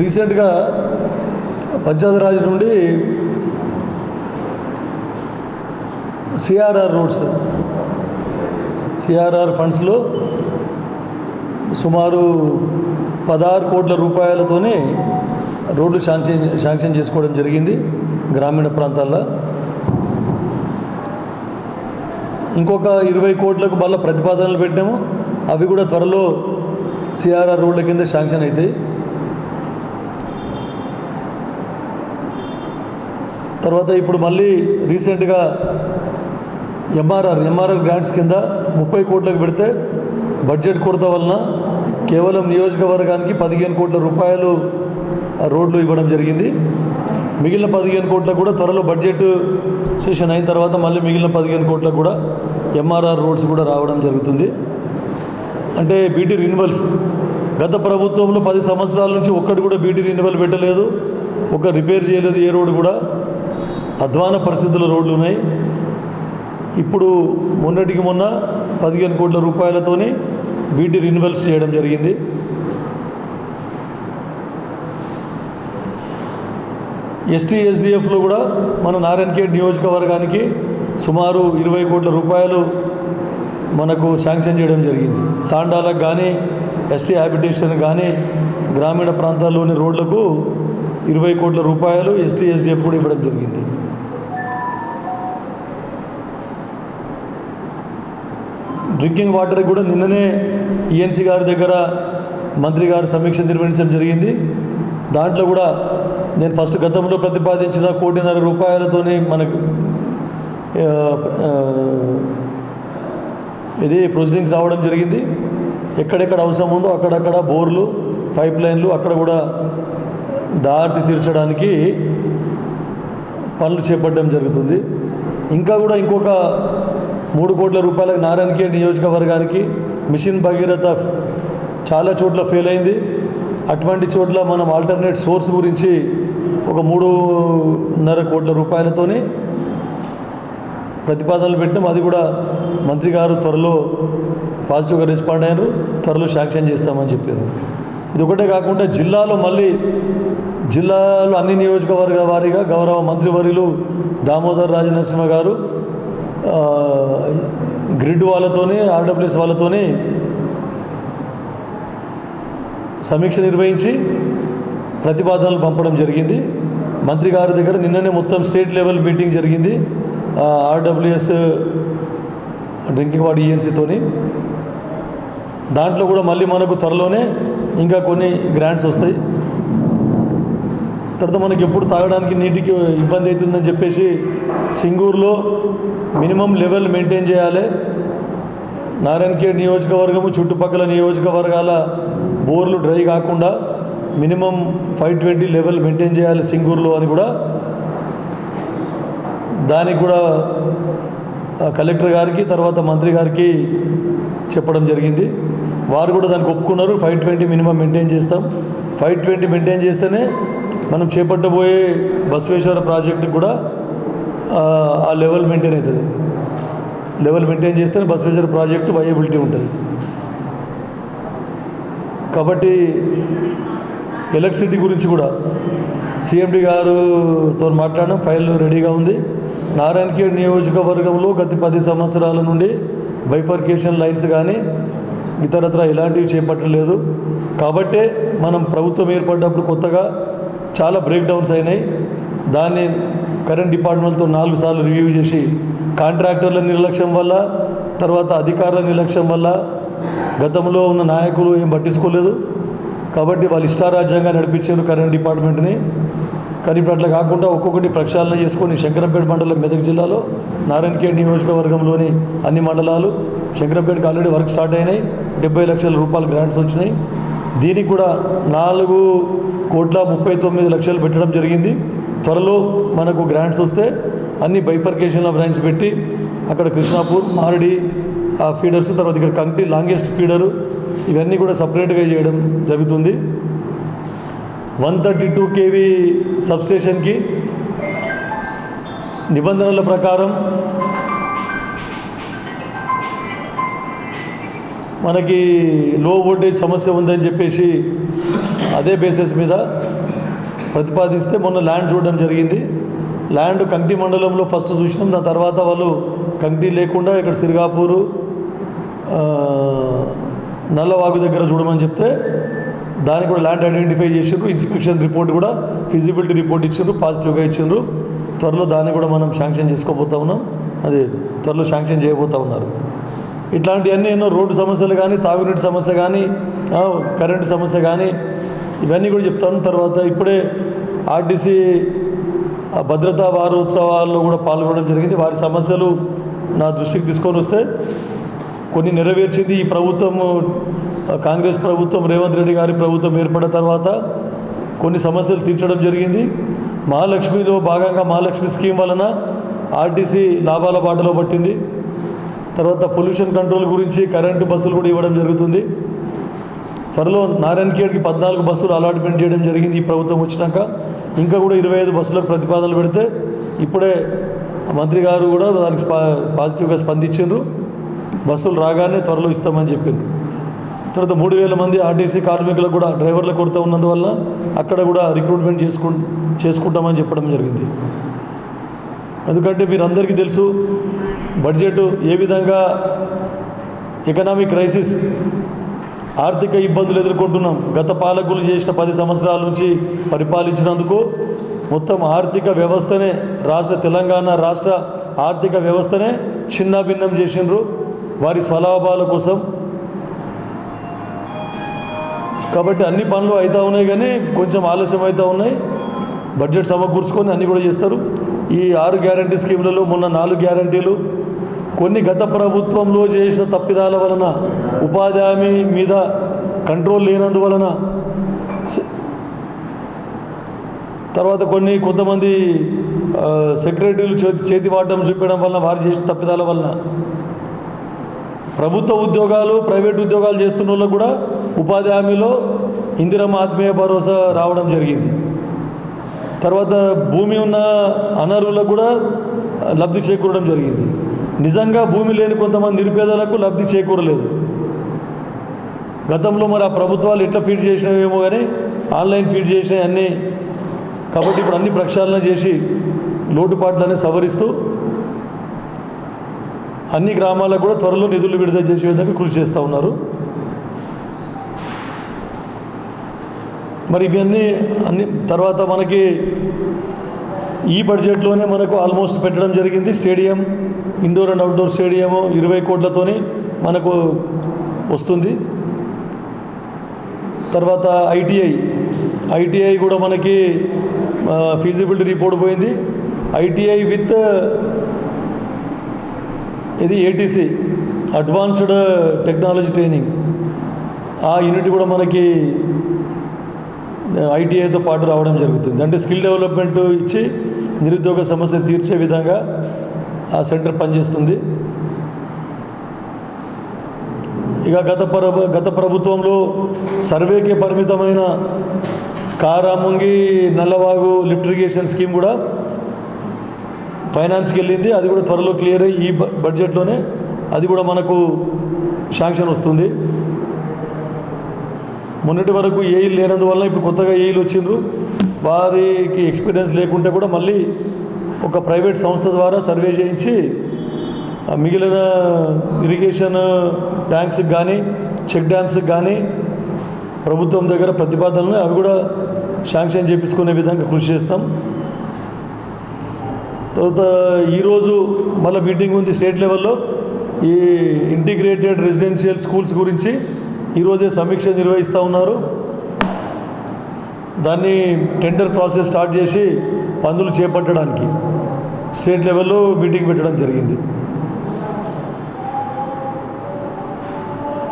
రీసెంట్గా పంచాయతీరాజ్ నుండి CRR roads CRR ఫండ్స్లో సుమారు పదహారు కోట్ల రూపాయలతోనే రోడ్లు శాంక్షన్ శాంక్షన్ చేసుకోవడం జరిగింది గ్రామీణ ప్రాంతాల్లో. ఇంకొక ఇరవై కోట్లకు మళ్ళీ ప్రతిపాదనలు పెట్టాము. అవి కూడా త్వరలో సిఆర్ఆర్ రోడ్ల కింద శాంక్షన్ అవుతాయి తర్వాత ఇప్పుడు మళ్ళీ రీసెంట్గా ఎంఆర్ఆర్ ఎంఆర్ఆర్ గ్రాంట్స్ కింద ముప్పై కోట్లకు పెడితే బడ్జెట్ కొరత వలన కేవలం నియోజకవర్గానికి పదిహేను కోట్ల రూపాయలు రోడ్లు ఇవ్వడం జరిగింది. మిగిలిన పదిహేను కోట్లకు కూడా త్వరలో బడ్జెట్ సెషన్ అయిన తర్వాత మళ్ళీ మిగిలిన పదిహేను కోట్లకు కూడా ఎంఆర్ఆర్ రోడ్స్ కూడా రావడం జరుగుతుంది. అంటే బీటీ రిన్యువల్స్ గత ప్రభుత్వంలో పది సంవత్సరాల నుంచి ఒక్కటి కూడా బీటీ రిన్యువల్ పెట్టలేదు. ఒక రిపేర్ చేయలేదు ఏ రోడ్డు కూడా. అధ్వాన పరిస్థితుల్లో రోడ్లు ఉన్నాయి. ఇప్పుడు మొన్నటికి మొన్న పదిహేను కోట్ల రూపాయలతోనే వీటి రిన్యువల్స్ చేయడం జరిగింది. ఎస్టీ ఎస్డిఎఫ్లో కూడా మన నారాయణఖేడ్ నియోజకవర్గానికి సుమారు ఇరవై కోట్ల రూపాయలు మనకు శాంక్షన్ చేయడం జరిగింది. తాండాలకు కానీ ఎస్టీ హ్యాబిటేషన్ కానీ గ్రామీణ ప్రాంతాల్లోని రోడ్లకు ఇరవై కోట్ల రూపాయలు ఎస్టీ ఎస్డిఎఫ్ కూడా ఇవ్వడం జరిగింది. డ్రింకింగ్ వాటర్ కూడా నిన్ననే ఈఎన్సీ గారి దగ్గర మంత్రి గారు సమీక్ష నిర్వహించడం జరిగింది. దాంట్లో కూడా నేను ఫస్ట్ గతంలో ప్రతిపాదించిన కోటిన్నర రూపాయలతోనే మనకు ఇది ప్రొసీడింగ్స్ రావడం జరిగింది. ఎక్కడెక్కడ అవసరం ఉందో అక్కడక్కడ బోర్లు పైప్ లైన్లు అక్కడ కూడా దారి తీర్చడానికి పనులు చేపట్టడం జరుగుతుంది. ఇంకా కూడా ఇంకొక మూడు కోట్ల రూపాయలకు నారాయణకే నియోజకవర్గానికి మిషన్ భగీరథ చాలా చోట్ల ఫెయిల్ అయింది. అటువంటి చోట్ల మనం ఆల్టర్నేట్ సోర్స్ గురించి ఒక మూడున్నర కోట్ల రూపాయలతోని ప్రతిపాదనలు పెట్టినాం. అది కూడా మంత్రి గారు త్వరలో పాజిటివ్గా రెస్పాండ్ అయ్యారు త్వరలో శాంక్షన్ చేస్తామని చెప్పారు. ఇది ఒకటే కాకుండా జిల్లాలో మళ్ళీ జిల్లాలో అన్ని నియోజకవర్గ వారీగా గౌరవ మంత్రివర్యులు దామోదర్ రాజనరసింహ గారు గ్రిడ్ వాళ్ళతోనే ఆర్డబ్ల్యూఎస్ వాళ్ళతోనే సమీక్ష నిర్వహించి ప్రతిపాదనలు పంపడం జరిగింది. మంత్రి గారి దగ్గర నిన్ననే మొత్తం స్టేట్ లెవెల్ మీటింగ్ జరిగింది. ఆర్డబ్ల్యూఎస్ డ్రింకింగ్ వాటర్ ఈఎన్సీతోని దాంట్లో కూడా మళ్ళీ మనకు త్వరలోనే ఇంకా కొన్ని గ్రాంట్స్ వస్తాయి. తర్వాత మనకి ఎప్పుడు తాగడానికి నీటికి ఇబ్బంది అవుతుందని చెప్పేసి సింగూరులో మినిమం లెవెల్ మెయింటైన్ చేయాలి. నారాయణఖేడ్ నియోజకవర్గము చుట్టుపక్కల నియోజకవర్గాల బోర్లు డ్రై కాకుండా minimum five twenty level maintain చేయాలి సింగూరులో అని కూడా. దానికి కూడా కలెక్టర్ గారికి తర్వాత మంత్రి గారికి చెప్పడం జరిగింది. వారు కూడా దానికి ఒప్పుకున్నారు ఫైవ్ ట్వంటీ మినిమం మెయింటైన్ చేస్తాం. ఫైవ్ ట్వంటీ మెయింటైన్ చేస్తేనే మనం చేపట్టబోయే బసవేశ్వర ప్రాజెక్టు కూడా ఆ, లెవెల్ మెయింటైన్ అవుతుంది. లెవెల్ మెయింటైన్ చేస్తేనే బసవేశ్వర ప్రాజెక్టు వయబిలిటీ ఉంటుంది. కాబట్టి ఎలక్ట్రిసిటీ గురించి కూడా సిఎండి గారుతో మాట్లాడడం ఫైల్ రెడీగా ఉంది. నారాయణఖేడ్ నియోజకవర్గంలో గత పది సంవత్సరాల నుండి బైఫర్కేషన్ లైన్స్ కానీ ఇతరత్ర ఇలాంటివి చేపట్టలేదు. కాబట్టే మనం ప్రభుత్వం ఏర్పడ్డప్పుడు కొత్తగా చాలా బ్రేక్ డౌన్స్ అయినాయి. దాన్ని కరెంట్ డిపార్ట్మెంట్తో నాలుగు సార్లు రివ్యూ చేసి కాంట్రాక్టర్ల నిర్లక్ష్యం వల్ల తర్వాత అధికారుల నిర్లక్ష్యం వల్ల గతంలో ఉన్న నాయకులు ఏం పట్టించుకోలేదు. కాబట్టి వాళ్ళు ఇష్టారాజ్యంగా నడిపించారు కరెంట్ డిపార్ట్మెంట్ని కానీ ఇప్పుడు అట్లా కాకుండా ఒక్కొక్కటి ప్రక్షాళన చేసుకొని శంకరంపేట మండలం మెదక్ జిల్లాలో నారాయణఖేడ్ నియోజకవర్గంలోని అన్ని మండలాలు శంకరంపేటకి ఆల్రెడీ వర్క్ స్టార్ట్ అయినాయి. డెబ్బై లక్షల రూపాయలు గ్రాంట్స్ వచ్చినాయి. దీనికి కూడా నాలుగు కోట్ల ముప్పై తొమ్మిది లక్షలు పెట్టడం జరిగింది. త్వరలో మనకు గ్రాంట్స్ వస్తే అన్ని బైఫర్కేషన్ల బ్రాంచ్ పెట్టి అక్కడ కృష్ణాపూర్ మారడి ఆ ఫీడర్స్ తర్వాత ఇక్కడ కంటి లాంగెస్ట్ ఫీడరు ఇవన్నీ కూడా సపరేట్గా చేయడం జరుగుతుంది. వన్ థర్టీ టూ కేవీ సబ్స్టేషన్కి నిబంధనల ప్రకారం మనకి లో వోల్టేజ్ సమస్య ఉందని చెప్పేసి అదే బేసిస్ మీద ప్రతిపాదిస్తే మొన్న ల్యాండ్ చూడడం జరిగింది. ల్యాండ్ కంటి మండలంలో ఫస్ట్ చూసినాం. దాని తర్వాత వాళ్ళు కంటి లేకుండా ఇక్కడ సిరిగాపూరు నల్లవాగు దగ్గర చూడమని చెప్తే దానికి కూడా ల్యాండ్ ఐడెంటిఫై చేసిండ్రు. ఇన్స్పెక్షన్ రిపోర్ట్ కూడా ఫిజిబిలిటీ రిపోర్ట్ ఇచ్చిండ్రు పాజిటివ్గా ఇచ్చిండ్రు. త్వరలో దాన్ని కూడా మనం శాంక్షన్ చేసుకోబోతా ఉన్నాం. అదే త్వరలో శాంక్షన్ చేయబోతా ఉన్నారు. ఇట్లాంటివన్నీ ఎన్నో రోడ్డు సమస్యలు కానీ తాగునీటి సమస్య కానీ కరెంటు సమస్య కానీ ఇవన్నీ కూడా చెప్తాను. తర్వాత ఇప్పుడే ఆర్టీసీ ఆ భద్రతా వారోత్సవాల్లో కూడా పాల్గొనడం జరిగింది. వారి సమస్యలు నా దృష్టికి తీసుకొని వస్తే కొన్ని నెరవేర్చింది ఈ ప్రభుత్వము కాంగ్రెస్ ప్రభుత్వం రేవంత్ రెడ్డి గారి ప్రభుత్వం ఏర్పడిన తర్వాత కొన్ని సమస్యలు తీర్చడం జరిగింది. మహాలక్ష్మిలో భాగంగా మహాలక్ష్మి స్కీమ్ వలన ఆర్టీసీ లాభాల బాటలో పట్టింది. తర్వాత పొల్యూషన్ కంట్రోల్ గురించి కరెంటు బస్సులు కూడా ఇవ్వడం జరుగుతుంది. త్వరలో నారాయణ ఖేడ్కి పద్నాలుగు బస్సులు అలాట్మెంట్ చేయడం జరిగింది ఈ ప్రభుత్వం వచ్చినాక. ఇంకా కూడా ఇరవై ఐదు బస్సులకు ప్రతిపాదనలు పెడితే ఇప్పుడే మంత్రి గారు కూడా దానికి స్పా పాజిటివ్గా స్పందించారు బస్సులు రాగానే త్వరలో ఇస్తామని చెప్పిండ్రు. తర్వాత మూడు వేల మంది ఆర్టీసీ కార్మికులకు కూడా డ్రైవర్ల కొరత ఉన్నందువల్ల అక్కడ కూడా రిక్రూట్మెంట్ చేసుకు చేసుకుంటామని చెప్పడం జరిగింది. ఎందుకంటే మీరందరికీ తెలుసు బడ్జెట్ ఏ విధంగా ఎకనామిక్ క్రైసిస్ ఆర్థిక ఇబ్బందులు ఎదుర్కొంటున్నాం. గత పాలకులు చేసిన పది సంవత్సరాల నుంచి పరిపాలించినందుకు మొత్తం ఆర్థిక వ్యవస్థనే రాష్ట్ర తెలంగాణ రాష్ట్ర ఆర్థిక వ్యవస్థనే చిన్నాభిన్నం చేసిండ్రు. వారి స్వలాభాల కోసం. కాబట్టి అన్ని పనులు అవుతూ ఉన్నాయి కానీ కొంచెం ఆలస్యం అవుతూ ఉన్నాయి. బడ్జెట్ సమకూర్చుకొని అన్నీ కూడా చేస్తారు. ఈ ఆరు గ్యారంటీ స్కీములలో మొన్న నాలుగు గ్యారంటీలు కొన్ని గత ప్రభుత్వంలో చేసిన తప్పిదాల వలన ఉపాధి హామీ మీద కంట్రోల్ లేనందువలన తర్వాత కొన్ని కొంతమంది సెక్రటరీలు చేతి చేతి వాటం చూపించడం వలన వారు చేసిన తప్పిదాల వలన ప్రభుత్వ ఉద్యోగాలు ప్రైవేట్ ఉద్యోగాలు చేస్తున్న వాళ్ళు కూడా ఉపాధి హామీలో ఇందిరమ్మ ఆత్మీయ భరోసా రావడం జరిగింది. తర్వాత భూమి ఉన్న అనర్హులకు కూడా లబ్ధి చేకూరడం జరిగింది. నిజంగా భూమి లేని కొంతమంది నిరుపేదలకు లబ్ధి చేకూరలేదు. గతంలో మరి ఆ ప్రభుత్వాలు ఎట్లా ఫీడ్ చేసినవేమో కానీ ఆన్లైన్ ఫీడ్ చేసినవి అన్నీ. కాబట్టి ఇప్పుడు అన్ని ప్రక్షాళన చేసి లోటుపాట్లనే సవరిస్తూ అన్ని గ్రామాలకు కూడా త్వరలో నిధులు విడుదల చేసే విధంగా కృషి చేస్తూ ఉన్నారు. మరి ఇవన్నీ అన్ని తర్వాత మనకి ఈ బడ్జెట్లోనే మనకు ఆల్మోస్ట్ పెట్టడం జరిగింది. Stadium indoor and outdoor stadium ఇరవై కోట్లతోని మనకు వస్తుంది. తర్వాత ఐటీఐ ఐటీఐ కూడా మనకి ఫీజిబిలిటీ రిపోర్ట్ పోయింది. ఐటీఐ విత్ ఇది ఏటీసీ అడ్వాన్స్డ్ టెక్నాలజీ ట్రైనింగ్ ఆ యూనిట్ కూడా మనకి ఐటీఐతో పాటు రావడం జరుగుతుంది. అంటే స్కిల్ డెవలప్మెంట్ ఇచ్చి నిరుద్యోగ సమస్య తీర్చే విధంగా ఆ సెంటర్ పనిచేస్తుంది. ఇక గత ప్రభు గత ప్రభుత్వంలో సర్వేకే పరిమితమైన Karamungi Nallavagu lift irrigation scheme కూడా ఫైనాన్స్కి వెళ్ళింది. అది కూడా త్వరలో క్లియర్ అయ్యి ఈ బ- బడ్జెట్లోనే అది కూడా మనకు శాంక్షన్ వస్తుంది. మొన్నటి వరకు ఏఈలు లేనందువల్ల ఇప్పుడు కొత్తగా ఏఈలు వచ్చిండ్రు? వారికి ఎక్స్పీరియన్స్ లేకుంటే కూడా మళ్ళీ ఒక ప్రైవేట్ సంస్థ ద్వారా సర్వే చేయించి మిగిలిన ఇరిగేషన్ ట్యాంక్స్కి కానీ చెక్ డ్యామ్స్కి కానీ ప్రభుత్వం దగ్గర ప్రతిపాదనలు అవి కూడా శాంక్షన్ చేపించుకునే విధంగా కృషి చేస్తాం. తర్వాత ఈరోజు మళ్ళీ మీటింగ్ ఉంది స్టేట్ లెవెల్లో ఈ ఇంటిగ్రేటెడ్ రెసిడెన్షియల్ స్కూల్స్ గురించి ఈరోజే సమీక్ష నిర్వహిస్తూ ఉన్నారు. దాన్ని టెండర్ ప్రాసెస్ స్టార్ట్ చేసి పనులు చేపట్టడానికి స్టేట్ లెవెల్లో మీటింగ్ పెట్టడం జరిగింది.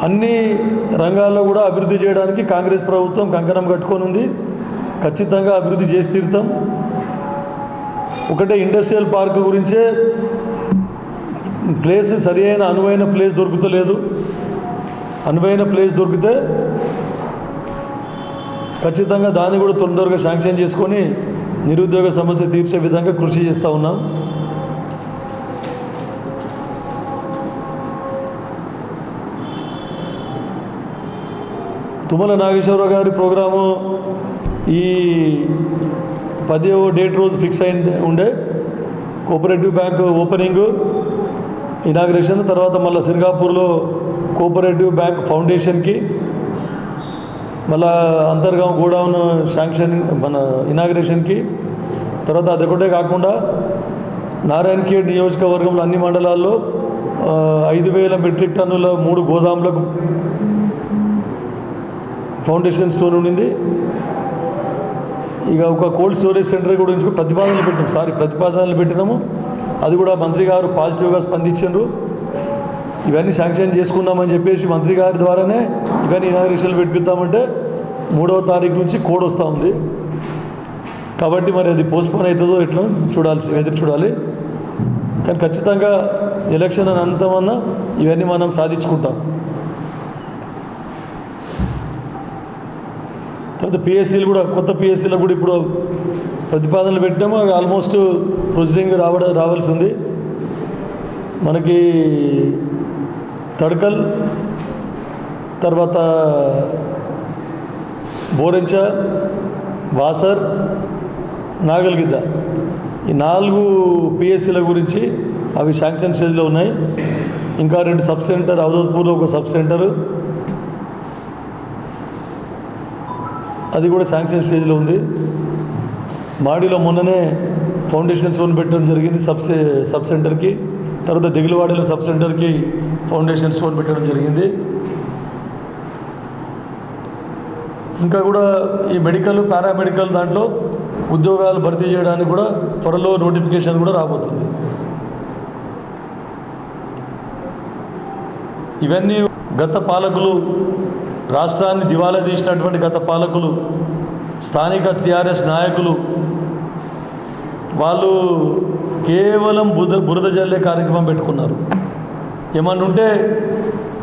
అన్ని రంగాల్లో కూడా అభివృద్ధి చేయడానికి కాంగ్రెస్ ప్రభుత్వం కంకణం కట్టుకొని ఉంది. ఖచ్చితంగా అభివృద్ధి చేసి తీరుతాం. ఒకటే ఇండస్ట్రియల్ పార్క్ గురించే ప్లేస్ సరి అయిన అనువైన ప్లేస్ దొరుకుతలేదు. అనువైన ప్లేస్ దొరికితే ఖచ్చితంగా దాన్ని కూడా తొందరగా శాంక్షన్ చేసుకొని నిరుద్యోగ సమస్య తీర్చే విధంగా కృషి చేస్తూ ఉన్నాం. తుమ్మల నాగేశ్వరరావు గారి ప్రోగ్రాము ఈ పదో డేట్ రోజు ఫిక్స్ అయింది ఉండే. కోఆపరేటివ్ బ్యాంక్ ఓపెనింగ్ ఇనాగ్రేషన్ తర్వాత మళ్ళీ సింగాపూర్లో కోఆపరేటివ్ బ్యాంక్ ఫౌండేషన్కి మళ్ళా అంతర్గాం గోడౌన్ శాంక్షన్ మన ఇనాగ్రేషన్కి తర్వాత అదొకటే కాకుండా నారాయణ ఖేడ్ నియోజకవర్గంలో అన్ని మండలాల్లో ఐదు వేల మెట్రిక్ టన్నుల మూడు గోదాములకు ఫౌండేషన్ స్టోర్ ఉండింది. ఇక ఒక కోల్డ్ స్టోరేజ్ సెంటర్ గురించి ప్రతిపాదనలు పెట్టినాం. సారీ ప్రతిపాదనలు పెట్టినాము. అది కూడా మంత్రి గారు పాజిటివ్గా స్పందించారు ఇవన్నీ శాంక్షన్ చేసుకుందామని చెప్పేసి మంత్రి గారి ద్వారానే ఇవన్నీ ఇనాగ్రేషన్లు పెట్టిద్దామంటే మూడవ తారీఖు నుంచి కోడ్ వస్తూ ఉంది. కాబట్టి మరి అది పోస్ట్పోన్ అవుతుందో ఎట్లా చూడాల్సి ఎదురు చూడాలి. కానీ ఖచ్చితంగా ఎలక్షన్ అని అంతమన్నా ఇవన్నీ మనం సాధించుకుంటాం. తర్వాత పిఎస్సీలు కూడా కొత్త పిఎస్సీలకు కూడా ఇప్పుడు ప్రతిపాదనలు పెట్టాము. అవి ఆల్మోస్ట్ ప్రొసీడింగ్ రావడం రావాల్సి ఉంది. మనకి తడకల్ తర్వాత బోరెంచ వాసర్ నాగల్గిద్ద. ఈ నాలుగు పిఎస్సీల గురించి అవి శాంక్షన్ స్టేజ్లో ఉన్నాయి. ఇంకా రెండు సబ్ సెంటర్ అవధూత్పూర్లో ఒక సబ్ సెంటర్. అది కూడా శాంక్షన్ స్టేజ్లో ఉంది. మాడిలో మొన్ననే ఫౌండేషన్ స్టోన్ పెట్టడం జరిగింది సబ్ సబ్ సెంటర్కి. తర్వాత దిగులవాడలో సబ్ సెంటర్కి ఫౌండేషన్ స్టోన్ పెట్టడం జరిగింది. ఇంకా కూడా ఈ మెడికల్ పారామెడికల్ దాంట్లో ఉద్యోగాలు భర్తీ చేయడానికి కూడా త్వరలో నోటిఫికేషన్ కూడా రాబోతుంది. ఇవన్నీ గత పాలకులు రాష్ట్రాన్ని దివాలా తీసినటువంటి గత పాలకులు స్థానిక టీఆర్ఎస్ నాయకులు వాళ్ళు కేవలం బురద బురద జల్లే కార్యక్రమం పెట్టుకున్నారు. ఏమన్నా ఉంటే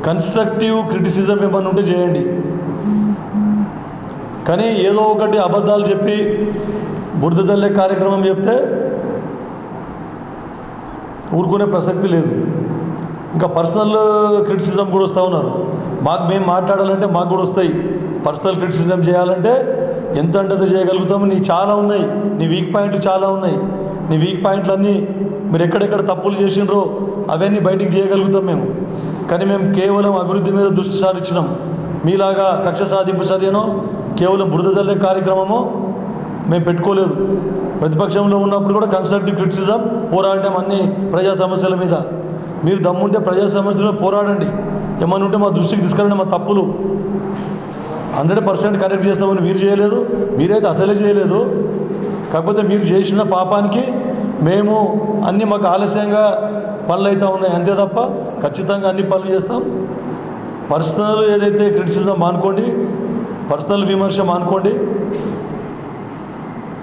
కన్స్ట్రక్టివ్ క్రిటిసిజం ఏమన్నా ఉంటే చేయండి. కానీ ఏదో ఒకటి అబద్ధాలు చెప్పి బురద జల్లే కార్యక్రమం చెప్తే ఊరుకునే ప్రసక్తి లేదు. ఇంకా పర్సనల్ క్రిటిసిజం కూడా వస్తూ ఉన్నారు. మాకు మేము మాట్లాడాలంటే మాకు కూడా వస్తాయి. పర్సనల్ క్రిటిసిజం చేయాలంటే ఎంత అంటే చేయగలుగుతాము. నీ చాలా ఉన్నాయి. నీ వీక్ పాయింట్లు చాలా ఉన్నాయి. నీ వీక్ పాయింట్లన్నీ మీరు ఎక్కడెక్కడ తప్పులు చేసినారో అవన్నీ బయటికి తీయగలుగుతాం మేము. కానీ మేము కేవలం అభివృద్ధి మీద దృష్టి సారించినాం. మీలాగా కక్ష సాధింపు చర్యనో కేవలం బురద జల్లే కార్యక్రమమో మేము పెట్టుకోలేదు. ప్రతిపక్షంలో ఉన్నప్పుడు కూడా కన్స్ట్రక్టివ్ క్రిటిసిజం పోరాడటం అన్ని ప్రజా సమస్యల మీద. మీరు దమ్ముంటే ప్రజా సమస్యల పోరాడండి. ఏమని ఉంటే మా దృష్టికి తీసుకురండి మా తప్పులు. హండ్రెడ్ పర్సెంట్ కరెక్ట్ చేస్తామని మీరు చేయలేదు మీరైతే అసలే చేయలేదు. కాకపోతే మీరు చేసిన పాపానికి మేము అన్ని మాకు ఆలస్యంగా పనులు అవుతూ ఉన్నాయి అంతే తప్ప ఖచ్చితంగా అన్ని పనులు చేస్తాం. పర్సనల్ ఏదైతే క్రిటిసిజం మానుకోండి పర్సనల్ విమర్శ మానుకోండి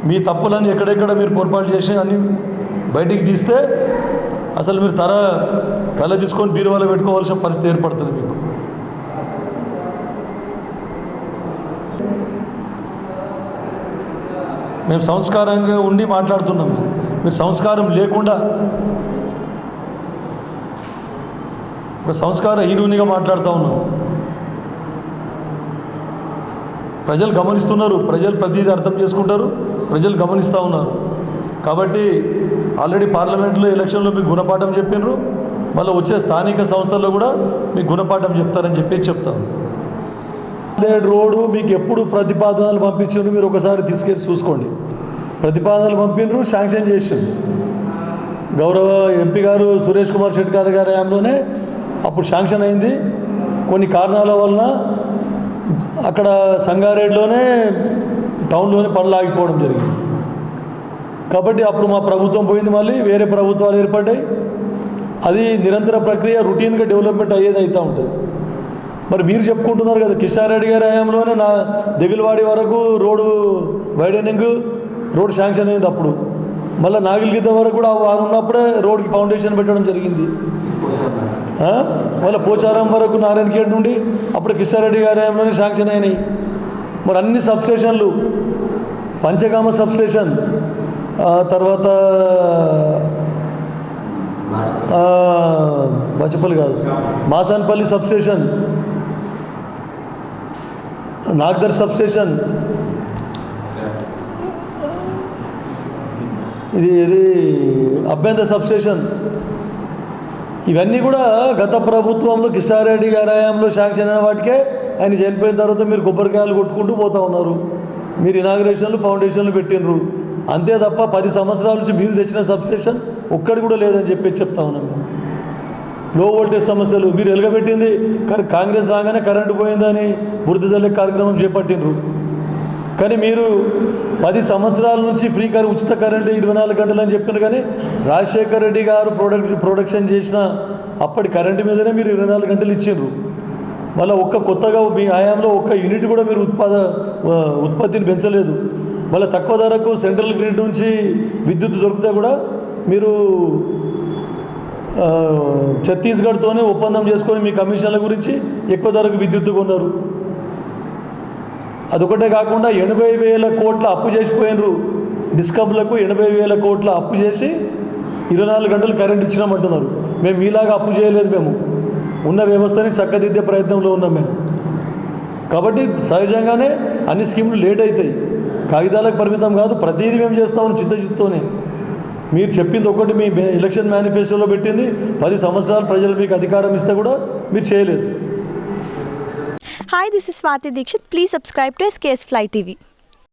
మీ తప్పులని ఎక్కడెక్కడ మీరు పొరపాటు చేసి అన్ని బయటికి తీస్తే అసలు మీరు తల తల తీసుకొని బీరువాలో పెట్టుకోవాల్సిన పరిస్థితి ఏర్పడుతుంది మీకు. మేము సంస్కారంగా ఉండి మాట్లాడుతున్నాం. మీరు సంస్కారం లేకుండా ఒక సంస్కార హీనునిగా మాట్లాడుతూ ఉన్నాం. ప్రజలు గమనిస్తున్నారు ప్రజలు ప్రతిదీ అర్థం చేసుకుంటారు ప్రజలు గమనిస్తూ ఉన్నారు. కాబట్టి ఆల్రెడీ పార్లమెంట్లో ఎలక్షన్లో మీకు గుణపాఠం చెప్పినారు మళ్ళీ వచ్చే స్థానిక సంస్థల్లో కూడా మీకు గుణపాఠం చెప్తారని చెప్పి చెప్తాను రోడ్డు మీకు ఎప్పుడు ప్రతిపాదనలు పంపించారు మీరు ఒకసారి తీసుకెళ్ళి చూసుకోండి. ప్రతిపాదనలు పంపినరు శాంక్షన్ చేసిండ్రు. గౌరవ ఎంపీ గారు సురేష్ కుమార్ షెట్కార్ గారి హయాంలోనే అప్పుడు శాంక్షన్ అయింది. కొన్ని కారణాల వలన అక్కడ సంగారెడ్డిలోనే టౌన్లోనే పనులు ఆగిపోవడం జరిగింది. కాబట్టి అప్పుడు మా ప్రభుత్వం పోయింది మళ్ళీ వేరే ప్రభుత్వాలు ఏర్పడ్డాయి. అది నిరంతర ప్రక్రియ రొటీన్గా డెవలప్మెంట్ అయ్యేది అవుతూ ఉంటుంది. మరి మీరు చెప్పుకుంటున్నారు కదా కిషారెడ్డి గారి హయాంలోనే నా దిగులవాడి వరకు రోడ్డు వైడనింగ్ రోడ్ శాంక్షన్ అయింది అప్పుడు. మళ్ళీ నాగిలిగిద్ద వరకు కూడా వారు ఉన్నప్పుడే రోడ్కి ఫౌండేషన్ పెట్టడం జరిగింది. మళ్ళీ పోచారం వరకు నారాయణ గేట్ నుండి అప్పుడు కిషారెడ్డి గారి హయాంలోనే శాంక్షన్ అయినాయి. మరి అన్ని సబ్స్టేషన్లు పంచగామ సబ్స్టేషన్ తర్వాత ఆ, బచ్చపల్లి కాదు మాసాన్పల్లి సబ్స్టేషన్ నాగ్దర్ సబ్స్టేషన్. ఇది ఇది అభ్యంతర సబ్స్టేషన్. ఇవన్నీ కూడా గత ప్రభుత్వంలో కిషారెడ్డి గారి హయాంలో శాంక్షన్ అయిన వాటికే ఆయన చనిపోయిన తర్వాత మీరు కొబ్బరికాయలు కొట్టుకుంటూ పోతా ఉన్నారు. మీరు ఇనాగ్రేషన్లు ఫౌండేషన్లు పెట్టినరు అంతే తప్ప పది సంవత్సరాల నుంచి మీరు తెచ్చిన సబ్స్టేషన్ ఒక్కడి కూడా లేదని చెప్పి చెప్తా ఉన్నాం మేము లో ఓల్టేజ్ సమస్యలు మీరు ఎలగబెట్టింది. కానీ కాంగ్రెస్ రాగానే కరెంటు పోయిందని బురద జల్లే కార్యక్రమం చేపట్టినరు కానీ మీరు పది సంవత్సరాల నుంచి ఫ్రీ కరెంట్ ఉచిత కరెంటు ఇరవై నాలుగు గంటలు అని చెప్పినారు కానీ రాజశేఖర్ రెడ్డి గారు ప్రొడక్షన్ ప్రొడక్షన్ చేసిన అప్పటి కరెంటు మీదనే మీరు ఇరవై నాలుగు గంటలు ఇచ్చిండ్రు. మళ్ళీ ఒక్క కొత్తగా మీ హయాంలో ఒక్క యూనిట్ కూడా మీరు ఉత్పాద ఉత్పత్తిని పెంచలేదు. మళ్ళీ తక్కువ ధరకు సెంట్రల్ గ్రిడ్ నుంచి విద్యుత్ దొరికితే కూడా మీరు ఛత్తీస్గఢ్తోనే ఒప్పందం చేసుకొని మీ కమిషన్ల గురించి ఎక్కువ ధరకు విద్యుత్ కొన్నారు. అదొకటే కాకుండా ఎనభై వేల కోట్ల అప్పు చేసిపోయినరు. డిస్కబ్లకు ఎనభై వేల కోట్ల అప్పు చేసి ఇరవై నాలుగు గంటలు కరెంట్ ఇచ్చినామంటున్నారు. మేము మీలాగా అప్పు చేయలేదు మేము. ఉన్న వ్యవస్థని చక్కదిద్దే ప్రయత్నంలో ఉన్నాం మేము. కాబట్టి సహజంగానే అన్ని స్కీములు లేట్ అవుతాయి కాగితాలకు పరిమితం కాదు ప్రతిదీ మేము చేస్తామని చిత్తచిత్తోనే మీరు చెప్పింది ఒకటి మీ ఎలక్షన్ మేనిఫెస్టోలో పెట్టింది. పది సంవత్సరాలు ప్రజలు మీకు అధికారం ఇస్తే కూడా మీరు చేయలేదు. Hi this is Swathi Dikshit please subscribe to SKS fly TV